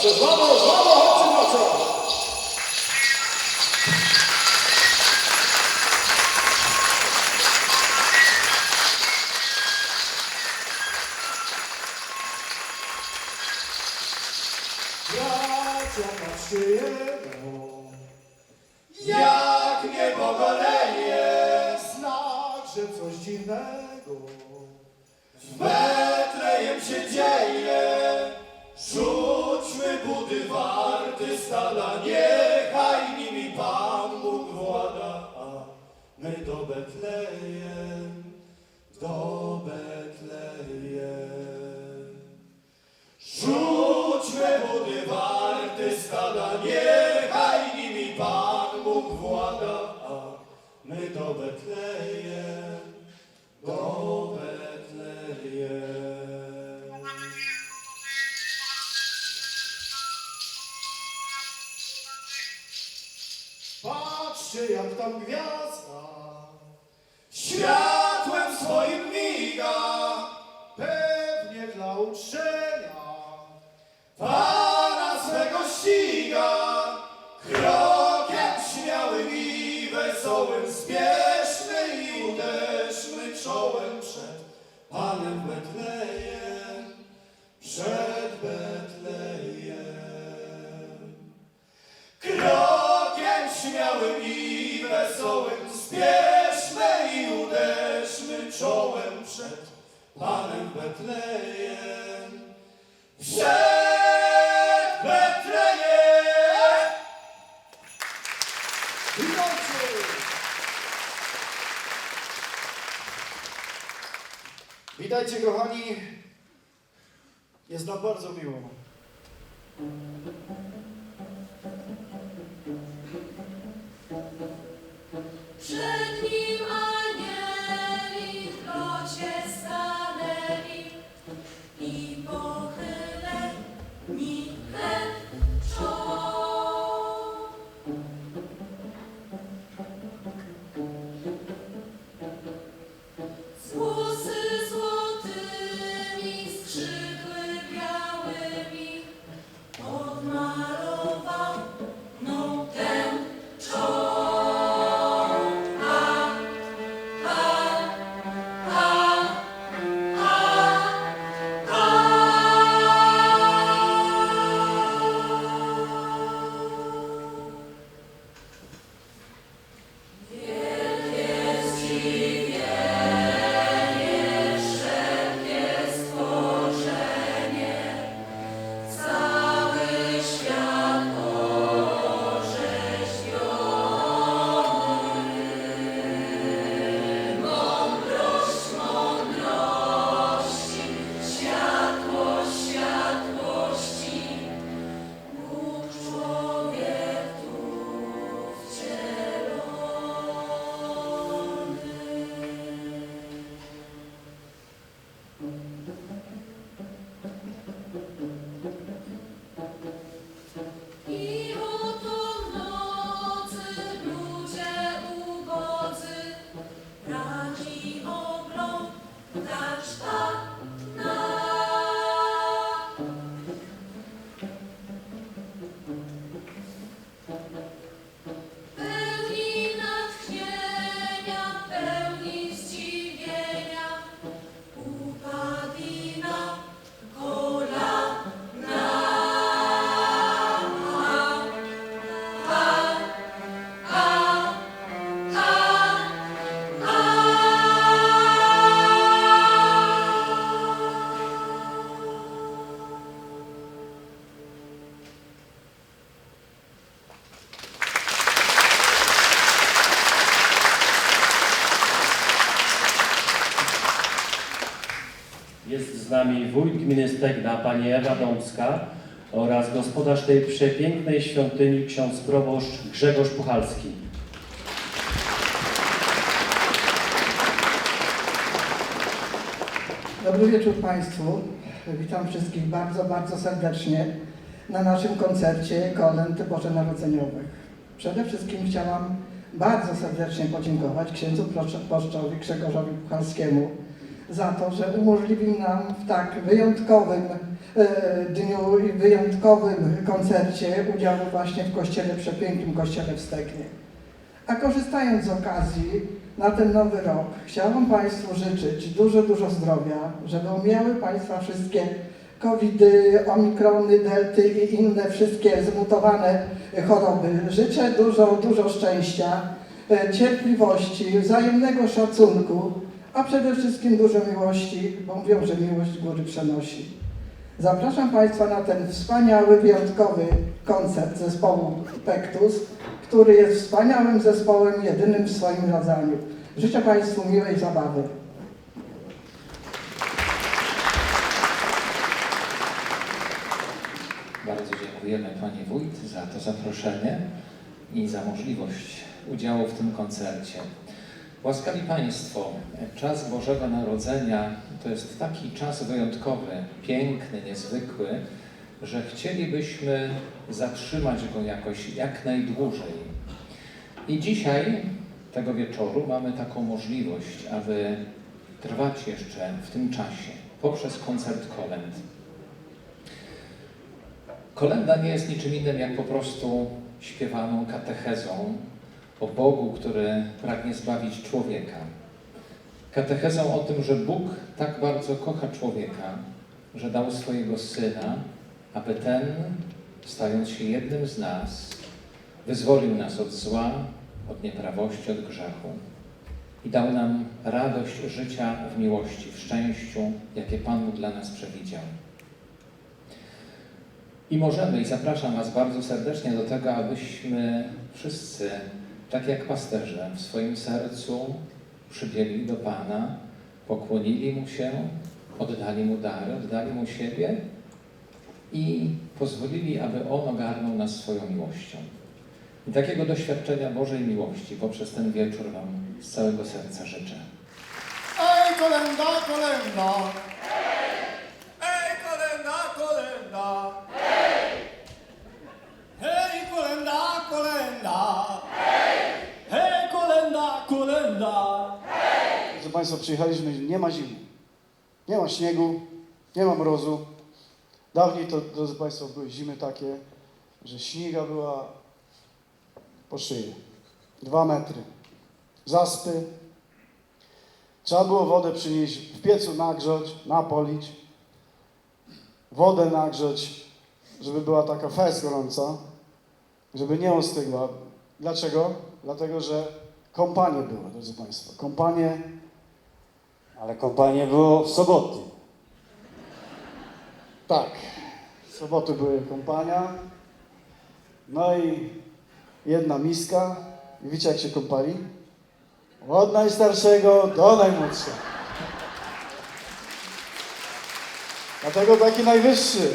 Bracie, złamo, złamo, chodźcie bracie! Bracia, patrzcie jedno, Jak niebo goleje, znak, że coś dziwnego. w Betlejem się dzieje. Warty stada, niechaj nimi Pan Bóg włada. A my do Betlejem, do Betlejem. Rzućmy budy warty stada, niechaj nimi Pan Bóg włada. A my do Betlejem, gwiazda, Światłem swoim miga, pewnie dla uczczenia. Pana swego ściga, krokiem śmiałym i wesołym, spieszmy i uderzmy czołem przed Panem Betlejem, Betlejem. Witajcie kochani. Jest nam bardzo miło. Przed gminy Stegna, pani Ewa Dąbska oraz gospodarz tej przepięknej świątyni, ksiądz proboszcz Grzegorz Puchalski. Dobry wieczór Państwu. Witam wszystkich bardzo, bardzo serdecznie na naszym koncercie Kolęd Bożonarodzeniowych. Przede wszystkim chciałam bardzo serdecznie podziękować księdzu proszczowi Grzegorzowi Puchalskiemu za to, że umożliwił nam w tak wyjątkowym e, dniu i wyjątkowym koncercie udział właśnie w Kościele Przepięknym, Kościele w Stegnie. A korzystając z okazji na ten nowy rok, chciałabym Państwu życzyć dużo, dużo zdrowia, żeby omijały Państwa wszystkie covidy, omikrony, delty i inne wszystkie zmutowane choroby. Życzę dużo, dużo szczęścia, e, cierpliwości, wzajemnego szacunku, a przede wszystkim dużo miłości, bo mówią, że miłość góry przenosi. Zapraszam Państwa na ten wspaniały, wyjątkowy koncert zespołu Pektus, który jest wspaniałym zespołem, jedynym w swoim rodzaju. Życzę Państwu miłej zabawy. Bardzo dziękujemy Pani Wójt za to zaproszenie i za możliwość udziału w tym koncercie. Łaskawi Państwo, czas Bożego Narodzenia to jest taki czas wyjątkowy, piękny, niezwykły, że chcielibyśmy zatrzymać go jakoś jak najdłużej. I dzisiaj, tego wieczoru, mamy taką możliwość, aby trwać jeszcze w tym czasie poprzez koncert kolęd. Kolenda nie jest niczym innym jak po prostu śpiewaną katechezą o Bogu, który pragnie zbawić człowieka. Katechezą o tym, że Bóg tak bardzo kocha człowieka, że dał swojego Syna, aby ten, stając się jednym z nas, wyzwolił nas od zła, od nieprawości, od grzechu i dał nam radość życia w miłości, w szczęściu, jakie Pan dla nas przewidział. I możemy, i zapraszam Was bardzo serdecznie do tego, abyśmy wszyscy, tak jak pasterze, w swoim sercu przybiegli do Pana, pokłonili Mu się, oddali Mu dary, oddali Mu siebie i pozwolili, aby On ogarnął nas swoją miłością. I takiego doświadczenia Bożej miłości poprzez ten wieczór Wam z całego serca życzę. Ej, kolenda, kolenda! Hej, kolenda, kolenda! Państwo, przyjechaliśmy, nie ma zimy, nie ma śniegu, nie ma mrozu. Dawniej to, drodzy Państwo, były zimy takie, że śniega była po szyję. Dwa metry. Zaspy. Trzeba było wodę przynieść, w piecu nagrzać, napolić. Wodę nagrzać, żeby była taka fest gorąca, żeby nie ostygła. Dlaczego? Dlatego, że kompanie były, drodzy Państwo. Kompanie Ale kompanie było w soboty. Tak. W soboty były kompania. No i jedna miska. I wiecie jak się kąpali? Od najstarszego do najmłodszego. Dlatego taki najwyższy.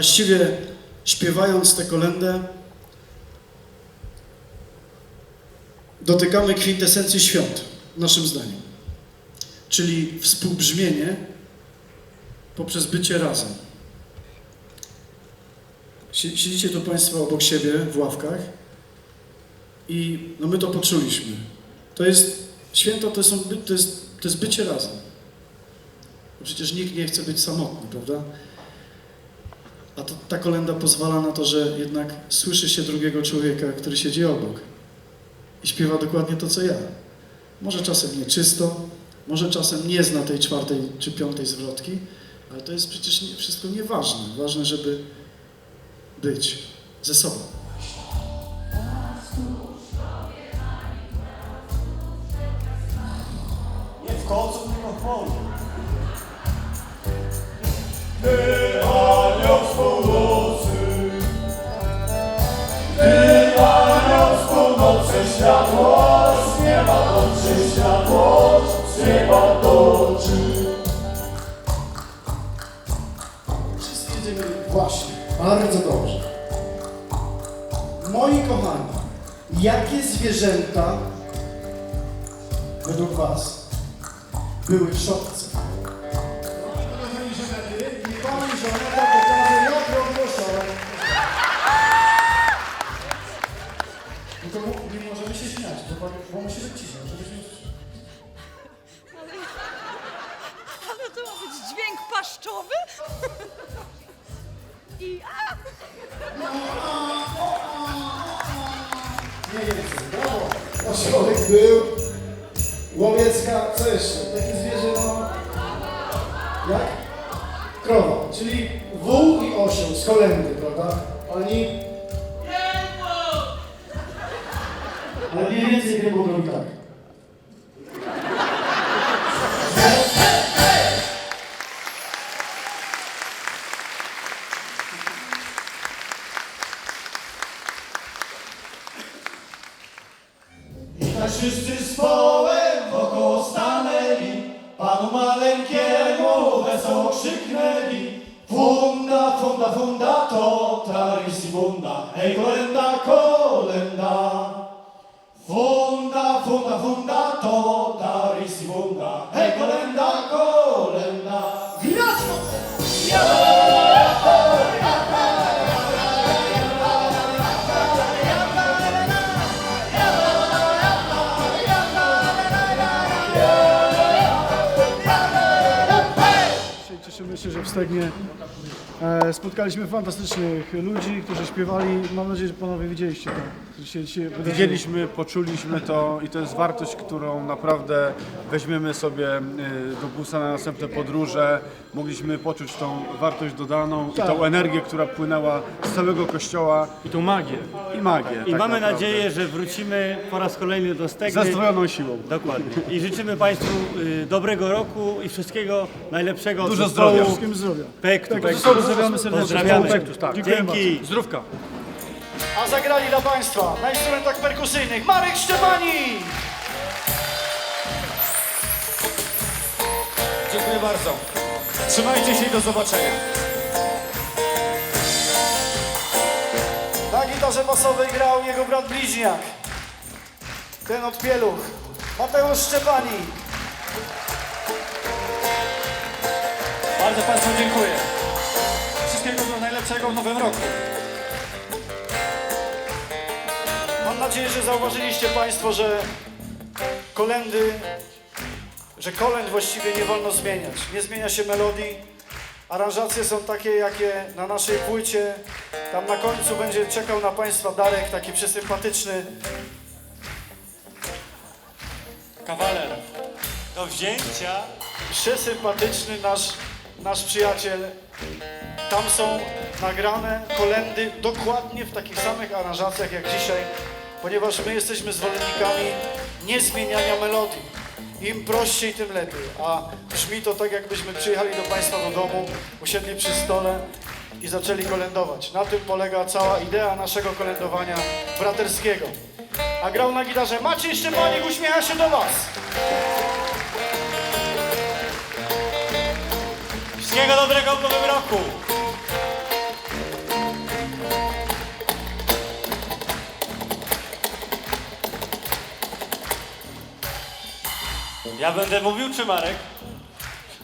Właściwie śpiewając tę kolendę, dotykamy kwintesencji świąt, naszym zdaniem. Czyli współbrzmienie poprzez bycie razem. Sie- Siedzicie tu Państwo obok siebie w ławkach i no my to poczuliśmy. To jest, święto to, są, to, jest, to jest bycie razem. Bo Przecież nikt nie chce być samotny, prawda? A to, ta kolenda pozwala na to, że jednak słyszy się drugiego człowieka, który siedzi obok i śpiewa dokładnie to, co ja. Może czasem nieczysto, Może czasem nie zna tej czwartej czy piątej zwrotki, ale to jest przecież nie, wszystko nieważne. Ważne, żeby być ze sobą. Nie w kocu, tylko w polu. Wszyscy jedziemy właśnie, bardzo dobrze. Moi kochani, jakie zwierzęta według Was były w szopce? Prawda? Oni... Ale mniej więcej Grębuk robi tak. Bunda, hej kolenda, kolenda. Funda, funda, funda, to taris i bunda, hej kolenda, kolenda. Gwiazdo! Cieszymy się, że w Stegnie e, spotkaliśmy fantastycznych ludzi, którzy śpiewali. Mam nadzieję, że panowie widzieliście to. Widzieliśmy, poczuliśmy to i to jest wartość, którą naprawdę weźmiemy sobie y, do busa na następne podróże. Mogliśmy poczuć tą wartość dodaną i Tak. tą energię, która płynęła z całego kościoła I tu magię. i magię. I tak mamy naprawdę. nadzieję, że wrócimy po raz kolejny do Stegny. Ze zdwojoną siłą. Dokładnie. I życzymy Państwu y, dobrego roku i wszystkiego najlepszego. od Dużo zespołu zdrowia. Wszystkim zdrowia. Pektu, Tak, Pektu. pozdrawiamy serdecznie. Pozdrawiamy. Dzięki. Zdrówka. A zagrali dla Państwa na instrumentach perkusyjnych Marek Szczepani! Dziękuję bardzo. Trzymajcie się i do zobaczenia. Na gitarze basowej grał jego brat bliźniak. Ten od pieluch. Mateusz Szczepani. Bardzo Państwu dziękuję. Wszystkiego najlepszego w nowym roku. Nadzieję, że zauważyliście Państwo, że kolendy, że kolęd właściwie nie wolno zmieniać. Nie zmienia się melodii. Aranżacje są takie, jakie na naszej płycie. Tam na końcu będzie czekał na Państwa Darek, taki przesympatyczny. Kawaler. Do wzięcia. Przesympatyczny nasz, nasz przyjaciel. Tam są nagrane kolendy dokładnie w takich samych aranżacjach jak dzisiaj, ponieważ my jesteśmy zwolennikami niezmieniania melodii. Im prościej, tym lepiej. A brzmi to tak, jakbyśmy przyjechali do Państwa do domu, usiedli przy stole i zaczęli kolędować. Na tym polega cała idea naszego kolędowania braterskiego. A grał na gitarze Maciej Szczepanik, uśmiecha się do Was. Wszystkiego dobrego w nowym roku. Ja będę mówił, czy Marek?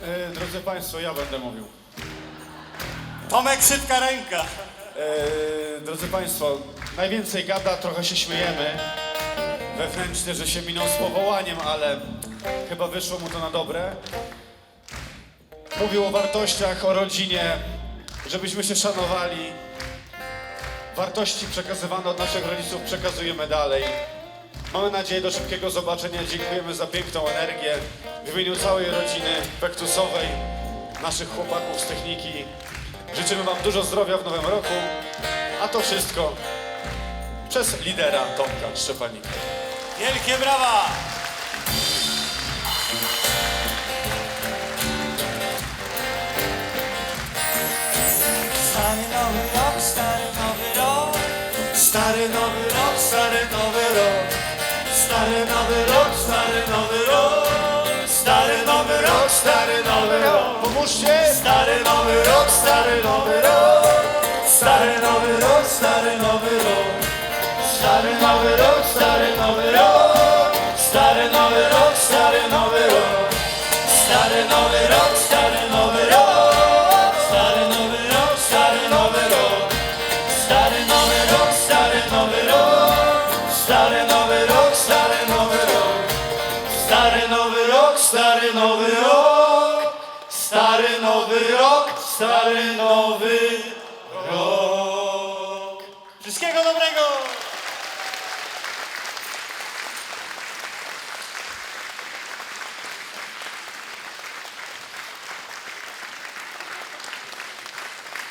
E, drodzy Państwo, ja będę mówił. Tomek Szybka Ręka. E, drodzy Państwo, najwięcej gada, trochę się śmiejemy. Wewnętrznie, że się minął z powołaniem, ale chyba wyszło mu to na dobre. Mówił o wartościach, o rodzinie, żebyśmy się szanowali. Wartości przekazywane od naszych rodziców przekazujemy dalej. Mamy nadzieję do szybkiego zobaczenia. Dziękujemy za piękną energię. W imieniu całej rodziny Pektusowej, naszych chłopaków z techniki. Życzymy Wam dużo zdrowia w nowym roku. A to wszystko przez lidera Tomka Szczepanika. Wielkie brawa! Nowy rok. Stary nowy rok, stary nowy rok. Pomóżcie! Stary nowy rok, stary nowy rok. Stary nowy rok, stary nowy rok. Stary nowy rok, stary nowy rok. Nowy rok, stary nowy rok. Wszystkiego dobrego!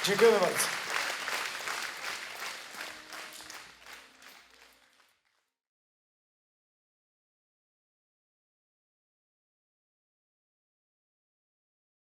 Dziękujemy bardzo.